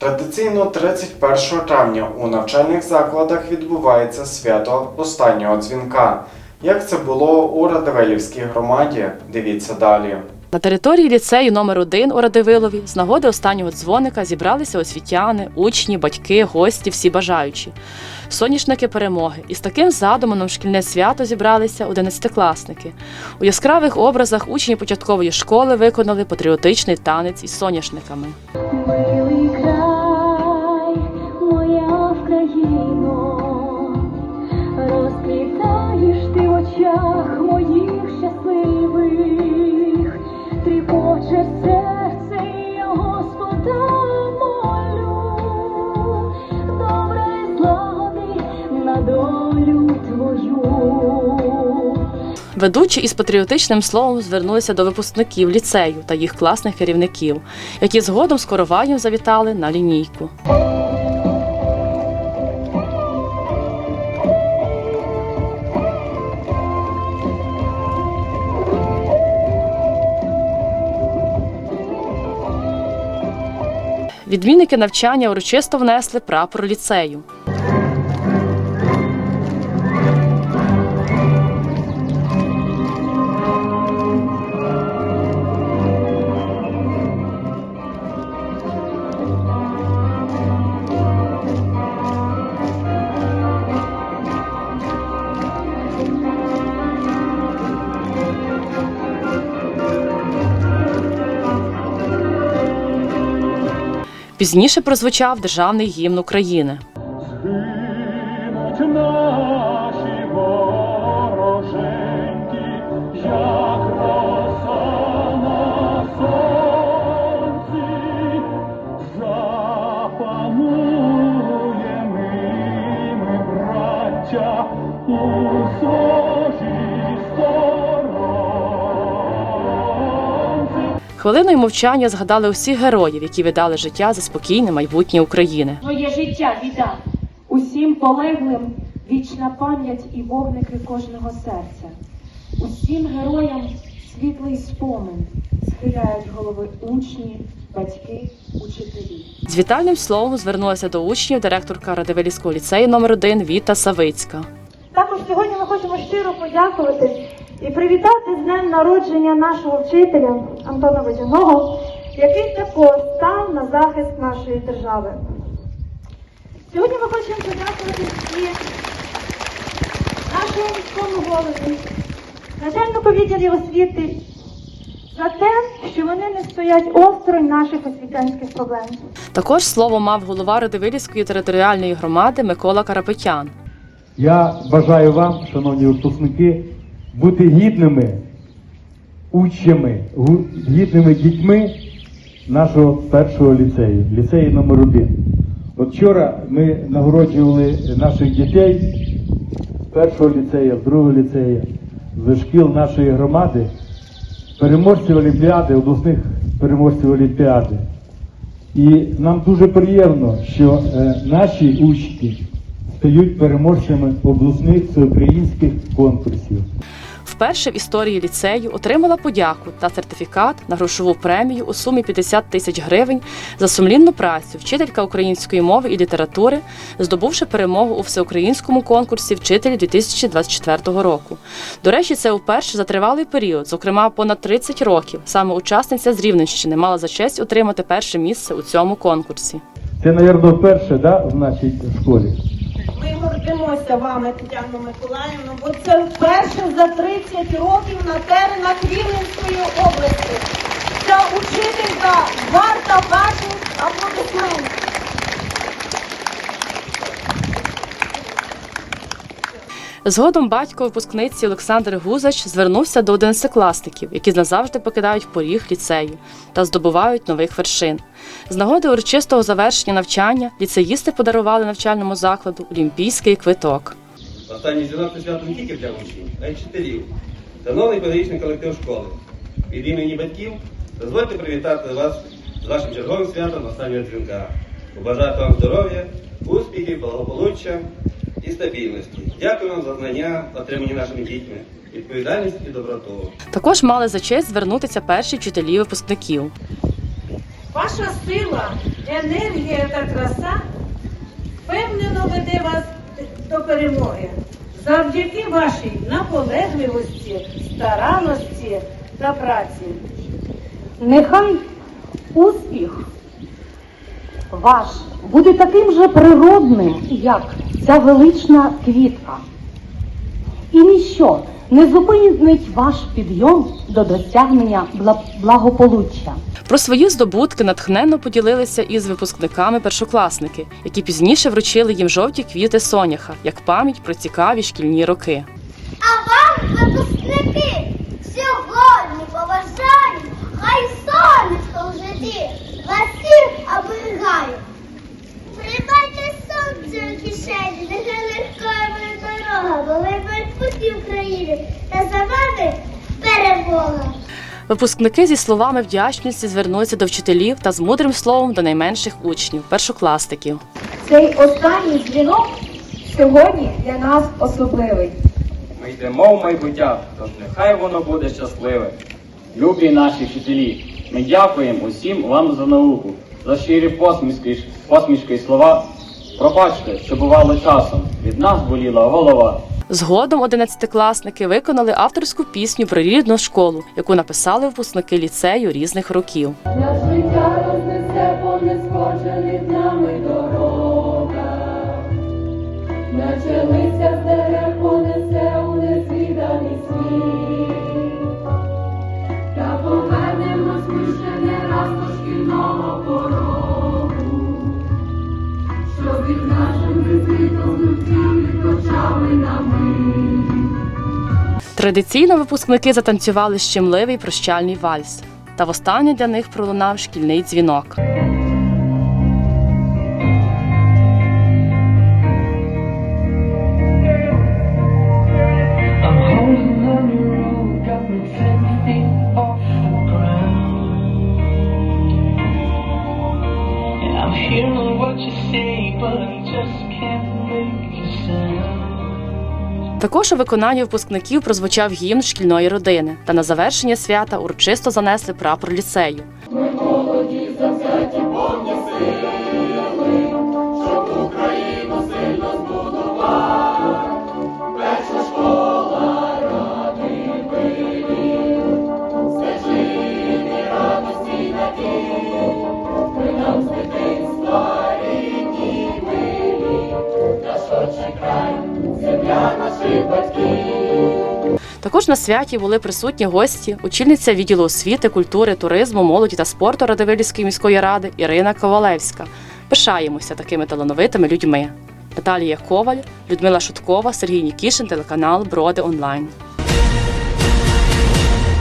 Традиційно 31 травня у навчальних закладах відбувається свято останнього дзвінка. Як це було у Радивилівській громаді? Дивіться далі. На території ліцею номер 1 у Радивилові з нагоди останнього дзвоника зібралися освітяни, учні, батьки, гості, всі бажаючі. Соняшники перемоги. І з таким задумом в шкільне свято зібралися одинадцятикласники. У яскравих образах учні початкової школи виконали патріотичний танець із соняшниками. Ведучі із патріотичним словом звернулися до випускників ліцею та їх класних керівників, які згодом з короваєм завітали на лінійку. Відмінники навчання урочисто внесли прапор ліцею. Пізніше прозвучав державний гімн України. Запануєм ми, браття, у Хвилиною мовчання згадали усіх героїв, які віддали життя за спокійне майбутнє України. Твоє життя віддав усім полеглим вічна пам'ять і вогники кожного серця. Усім героям світлий спомин схиляють голови учні, батьки, учителі. З вітальним словом звернулася до учнів директорка Радивилівського ліцею номер 1 Віта Савицька. Також сьогодні ми хочемо щиро подякувати і привітати з днем народження нашого вчителя Антона Водяного, який також став на захист нашої держави. Сьогодні ми хочемо подякувати і нашому міському голові, начальнику відділів освіти за те, що вони не стоять осторонь наших освітянських проблем. Також слово мав голова Радивилівської територіальної громади Микола Карапетян. Я бажаю вам, шановні випускники, бути гідними учнями, гідними дітьми нашого першого ліцею, ліцею номер 1 От вчора ми нагороджували наших дітей першого ліцею, другого ліцею, з шкіл нашої громади, переможців Олімпіади, обласних переможців Олімпіади. І нам дуже приємно, що е, наші учні стають переможцями обласних всеукраїнських конкурсів. Вперше в історії ліцею отримала подяку та сертифікат на грошову премію у сумі 50 тисяч гривень за сумлінну працю вчителька української мови і літератури, здобувши перемогу у всеукраїнському конкурсі вчителі 2024 року. До речі, це вперше за тривалий період, зокрема понад 30 років. Саме учасниця з Рівненщини мала за честь отримати перше місце у цьому конкурсі. Це, мабуть, вперше да, в нашій школі. Ми гордимося вами, Тетяно Миколаївно, бо це вперше за 30 років на теренах Рівненської області. Ця учителька варта ваших аплодисментів. Згодом батько випускниці Олександр Гузач звернувся до одинадцятикласників, які назавжди покидають поріг ліцею та здобувають нових вершин. З нагоди урочистого завершення навчання ліцеїсти подарували навчальному закладу олімпійський квиток. Останній дзвінок свято не тільки для учнів, а й вчителів. Шановний педагогічний колектив школи, від імені батьків дозвольте привітати вас з вашим черговим святом останнього дзвінка. Побажати вам здоров'я, успіхів, благополуччя і стабільності. Дякую вам за знання, отримані нашими дітьми, відповідальність і доброту. Також мали за честь звернутися перші вчителі випускників. Ваша сила, енергія та краса впевнено веде вас до перемоги. Завдяки вашій наполегливості, старанності та праці. Нехай успіх ваш буде таким же природним, як ця велична квітка. І ніщо не зупинить ваш підйом до досягнення благополуччя. Про свої здобутки натхненно поділилися із випускниками першокласники, які пізніше вручили їм жовті квіти соняха як пам'ять про цікаві шкільні роки. А вам, випускники, сьогодні побажаю, хай сонечко в житті вас всіх оберігає. Сонце у кишені, нехай легкою дорога, бо ви путі України, та за вами перемога. Випускники зі словами вдячності звернулися до вчителів та з мудрим словом до найменших учнів, першокласників. Цей останній дзвінок сьогодні для нас особливий. Ми йдемо в майбуття, тож нехай воно буде щасливе. Любі наші вчителі, ми дякуємо усім вам за науку, за щирі посмішки, посмішки і слова. Пробачте, що бувало часом, від нас боліла голова. Згодом одинадцятикласники виконали авторську пісню про рідну школу, яку написали випускники ліцею різних років. Наш життя рознесе по нескочених нами дорога, наче Традиційно випускники затанцювали щемливий прощальний вальс. Та востаннє для них пролунав шкільний дзвінок. Також у виконанні випускників прозвучав гімн шкільної родини, та на завершення свята урочисто занесли прапор ліцею. Також на святі були присутні гості, очільниця відділу освіти, культури, туризму, молоді та спорту Радивилівської міської ради Ірина Ковалевська. Пишаємося такими талановитими людьми. Наталія Коваль, Людмила Шуткова, Сергій Нікішин, телеканал Броди Онлайн.